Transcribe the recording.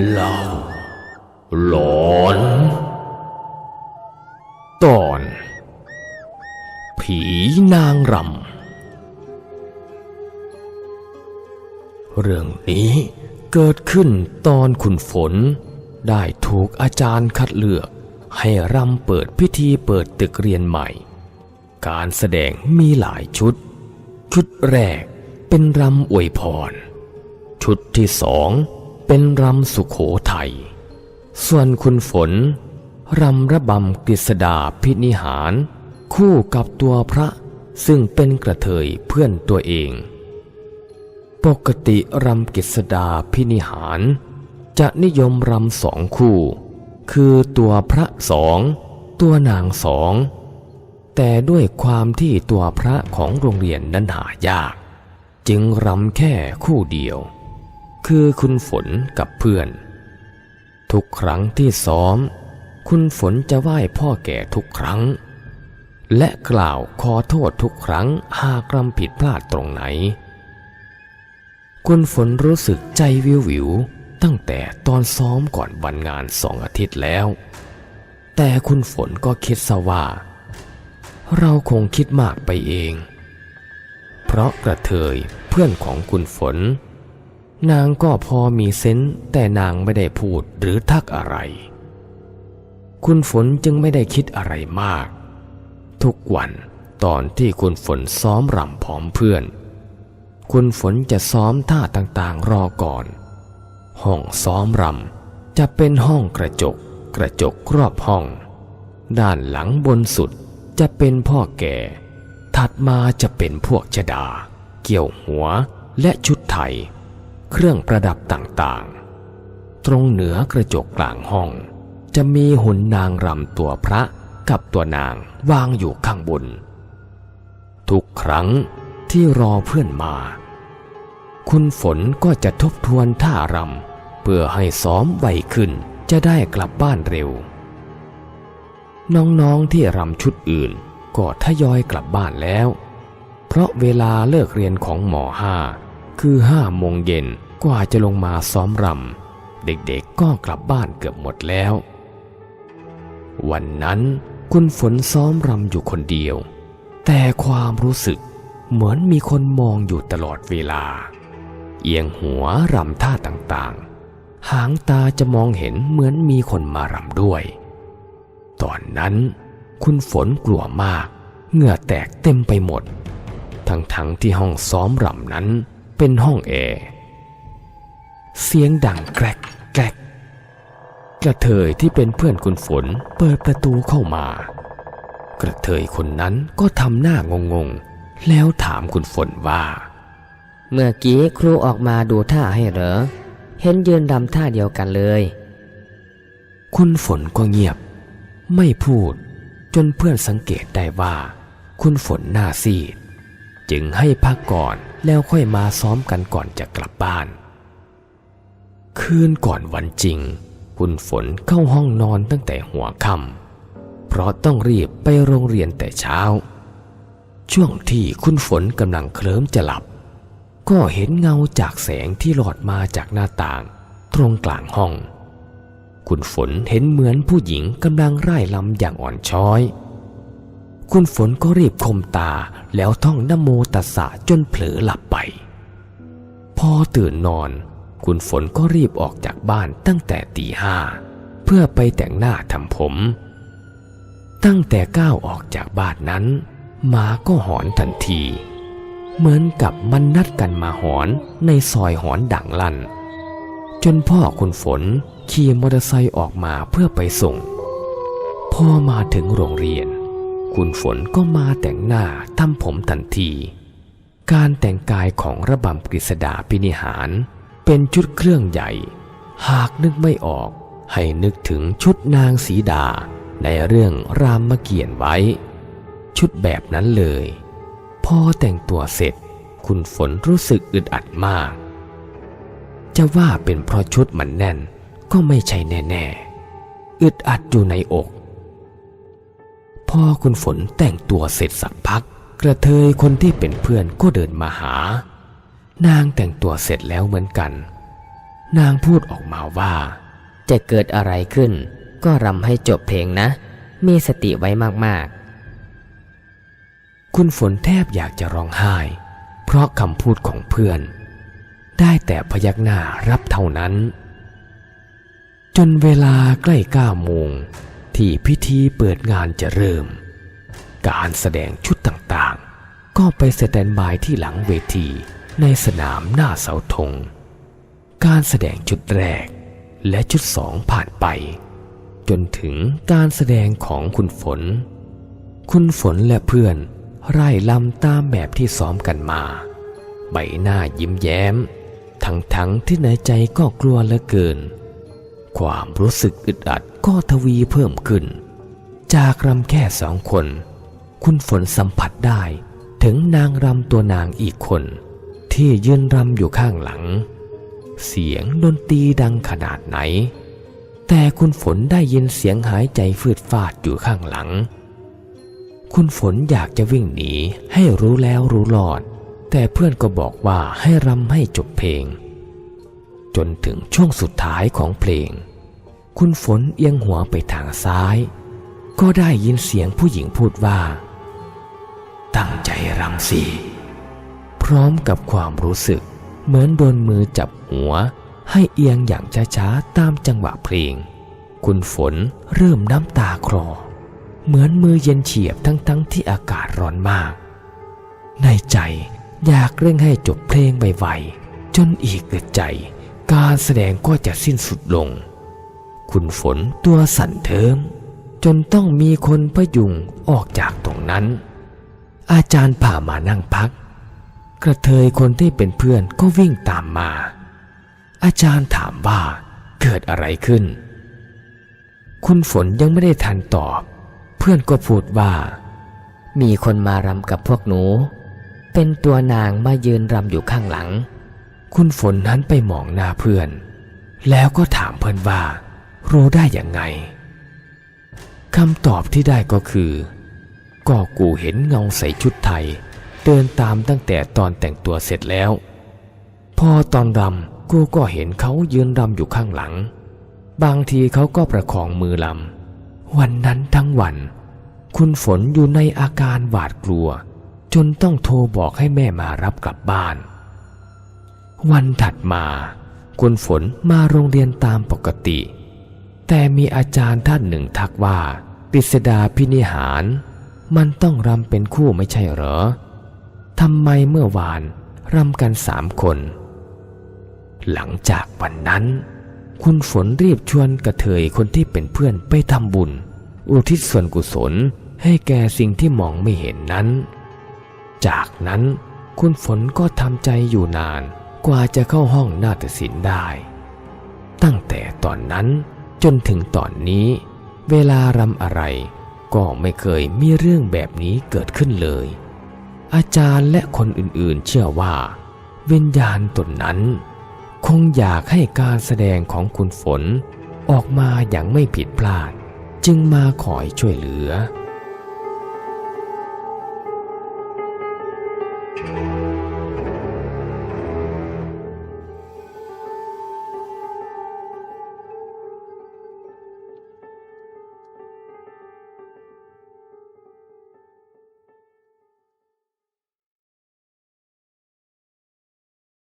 เล่าหลอน ตอน ผีนางรำ เรื่องนี้เกิดขึ้นตอนคุณฝน ได้ถูกอาจารย์คัดเลือก ให้รำเปิดพิธีเปิดตึกเรียนใหม่ การแสดงมีหลายชุด ชุดแรกเป็นรำอวยพร ชุดที่สอง เป็นรำสุขโขทัย ส่วนคุณฝน รำระบำกฤษดาพินิหาร คู่กับตัวพระซึ่งเป็นกระเทยเพื่อนตัวเอง ปกติรำกฤษดาพินิหาร จะนิยมรำสองคู่ คือตัวพระสอง ตัวนางสอง แต่ด้วยความที่ตัวพระของโรงเรียนนั้นหายาก จึงรำแค่คู่เดียว คือคุณฝนกับเพื่อน ทุกครั้งที่ซ้อม คุณฝนจะไหว้พ่อแก่ทุกครั้ง และกล่าวขอโทษทุกครั้งหากรำผิดพลาดตรงไหน คุณฝนรู้สึกใจวิววิวตั้งแต่ตอนซ้อมก่อนวันงานสองอาทิตย์แล้ว แต่คุณฝนก็คิดซะว่า เราคงคิดมากไปเอง เพราะกระเทยเพื่อนของคุณฝน นางก็พอมีเซนส์แต่นางไม่ได้พูดหรือทักอะไร คุณฝนจึงไม่ได้คิดอะไรมาก ทุกวันตอนที่คุณฝนซ้อมรำพร้อมเพื่อน คุณฝนจะซ้อมท่าต่างๆรอก่อน ห้องซ้อมรำจะเป็นห้องกระจก กระจกรอบห้อง ด้านหลังบนสุดจะเป็นพ่อแก่ ถัดมาจะเป็นพวกชดา เกี่ยวหัวและชุดไทย เครื่องประดับต่างๆ ตรงเหนือกระจกกลางห้อง จะมีหุ่นนางรำตัวพระกับตัวนางวางอยู่ข้างบน ทุกครั้งที่รอเพื่อนมา คุณฝนก็จะทบทวนท่ารำเพื่อให้ซ้อมไวขึ้นจะได้กลับบ้านเร็ว น้องๆที่รำชุดอื่นก็ทยอยกลับบ้านแล้ว เพราะเวลาเลิกเรียนของหมอห้า คือห้าโมงเย็นกว่าจะลงมาซ้อมรำเด็กๆก็กลับบ้านเกือบหมดแล้ว วันนั้นคุณฝนซ้อมรำอยู่คนเดียว แต่ความรู้สึกเหมือนมีคนมองอยู่ตลอดเวลา เอียงหัวรำท่าต่างๆ หางตาจะมองเห็นเหมือนมีคนมารำด้วย ตอนนั้นคุณฝนกลัวมาก เหงื่อแตกเต็มไปหมด ทั้งๆทที่ห้องซ้อมรำนั้น เป็นห้องแอร์ เสียงดังแกรกแกรกกระเทยที่เป็นเพื่อนคุณฝนเปิดประตูเข้ามา กระเทยคนนั้นก็ทำหน้างงๆแล้วถามคุณฝนว่า เมื่อกี้ครูออกมาดูท่าให้เหรอ เห็นยืนรำท่าเดียวกันเลย คุณฝนก็เงียบ ไม่พูดจนเพื่อนสังเกตได้ว่า คุณฝนหน้าซีด จึงให้พักก่อนแล้วค่อยมาซ้อมกันก่อนจะกลับบ้าน คืนก่อนวันจริง คุณฝนเข้าห้องนอนตั้งแต่หัวค่ำเพราะต้องรีบไปโรงเรียนแต่เช้า ช่วงที่คุณฝนกำลังเคลิ้มจะหลับ ก็เห็นเงาจากแสงที่หลอดมาจากหน้าต่าง ตรงกลางห้อง คุณฝนเห็นเหมือนผู้หญิงกำลังไร่ลำอย่างอ่อนช้อย คุณฝนก็รีบคมตาแล้วท่องนโมตัสสะจนเผลอหลับไป พอตื่นนอน คุณฝนก็รีบออกจากบ้านตั้งแต่ตีห้าเพื่อไปแต่งหน้าทำผม ตั้งแต่ก้าวออกจากบ้านนั้นหมาก็หอนทันที เหมือนกับมันนัดกันมาหอนในซอยหอนดังลั่น จนพ่อคุณฝนขี่มอเตอร์ไซค์ออกมาเพื่อไปส่ง พอมาถึงโรงเรียน คุณฝนก็มาแต่งหน้าทำผมทันที การแต่งกายของระบำกฤษดาพินิหาร เป็นชุดเครื่องใหญ่ หากนึกไม่ออก ให้นึกถึงชุดนางสีดาในเรื่องรามเกียรติ์ไว้ ชุดแบบนั้นเลย พอแต่งตัวเสร็จ คุณฝนรู้สึกอึดอัดมาก จะว่าเป็นเพราะชุดมันแน่นก็ไม่ใช่แน่ ๆ อึดอัดอยู่ในอก พอคุณฝนแต่งตัวเสร็จสักพัก กระเทยคนที่เป็นเพื่อนก็เดินมาหา นางแต่งตัวเสร็จแล้วเหมือนกัน นางพูดออกมาว่า จะเกิดอะไรขึ้น ก็รำให้จบเพลงนะ มีสติไว้มากๆ คุณฝนแทบอยากจะร้องไห้ เพราะคำพูดของเพื่อน ได้แต่พยักหน้ารับเท่านั้น จนเวลาใกล้เก้าโมง ที่พิธีเปิดงานจะเริ่ม การแสดงชุดต่างๆ ก็ไปสแตนบายที่หลังเวทีในสนามหน้าเสาธง การแสดงชุดแรกและชุดสองผ่านไป จนถึงการแสดงของคุณฝน คุณฝนและเพื่อนไร่ลำตามแบบที่ซ้อมกันมา ใบหน้ายิ้มแย้ม ทั้งๆที่ในใจก็กลัวเหลือเกิน ความรู้สึกอึดอัด ก็ทวีเพิ่มขึ้น จากรำแค่สองคน คุณฝนสัมผัสได้ถึงนางรำตัวนางอีกคน ที่ยืนรำอยู่ข้างหลัง เสียงดนตรีดังขนาดไหน แต่คุณฝนได้ยินเสียงหายใจฟืดฟาดอยู่ข้างหลัง คุณฝนอยากจะวิ่งหนีให้รู้แล้วรู้รอด แต่เพื่อนก็บอกว่าให้รำให้จบเพลง จนถึงช่วงสุดท้ายของเพลง คุณฝนเอียงหัวไปทางซ้าย ก็ได้ยินเสียงผู้หญิงพูดว่า ตั้งใจรำสิพร้อมกับความรู้สึก เหมือนโดนมือจับหัว ให้เอียงอย่างช้าๆตามจังหวะเพลง คุณฝนเริ่มน้ำตาคลอ เหมือนมือเย็นเฉียบทั้งๆที่อากาศร้อนมาก ในใจอยากเร่งให้จบเพลงไวๆจนอีกอึดใจ การแสดงก็จะสิ้นสุดลง คุณฝนตัวสั่นเทิม จนต้องมีคนพยุงออกจากตรงนั้น อาจารย์ผ่ามานั่งพัก กระเทยคนที่เป็นเพื่อนก็วิ่งตามมา อาจารย์ถามว่าเกิดอะไรขึ้น คุณฝนยังไม่ได้ทันตอบ เพื่อนก็พูดว่า มีคนมารำกับพวกหนู เป็นตัวนางมายืนรำอยู่ข้างหลัง คุณฝนนั้นไปมองหน้าเพื่อน แล้วก็ถามเพื่อนว่า รู้ได้อย่างไงคำตอบที่ได้ก็คือ ก็กูเห็นเงาใส่ชุดไทย เดินตามตั้งแต่ตอนแต่งตัวเสร็จแล้ว พอตอนรำกูก็เห็นเขายืนรำอยู่ข้างหลัง บางทีเขาก็ประคองมือลำวันนั้นทั้งวัน คุณฝนอยู่ในอาการหวาดกลัว จนต้องโทรบอกให้แม่มารับกลับบ้าน วันถัดมา คุณฝนมาโรงเรียนตามปกติ แต่มีอาจารย์ท่านหนึ่งทักว่าปริศดาพินิหาร มันต้องรำเป็นคู่ไม่ใช่เหรอทำไมเมื่อวานรำกันสามคน หลังจากวันนั้น คุณฝนรีบชวนกระเทยคนที่เป็นเพื่อนไปทำบุญ อุทิศส่วนกุศลให้แก่สิ่งที่มองไม่เห็นนั้น จากนั้นคุณฝนก็ทำใจอยู่นานกว่าจะเข้าห้องนาฏศิลป์ได้ ตั้งแต่ตอนนั้น จนถึงตอนนี้ เวลารำอะไร ก็ไม่เคยมีเรื่องแบบนี้เกิดขึ้นเลย อาจารย์และคนอื่นๆเชื่อว่า วิญญาณตนนั้น คงอยากให้การแสดงของคุณฝนออกมาอย่างไม่ผิดพลาด จึงมาขอช่วยเหลือ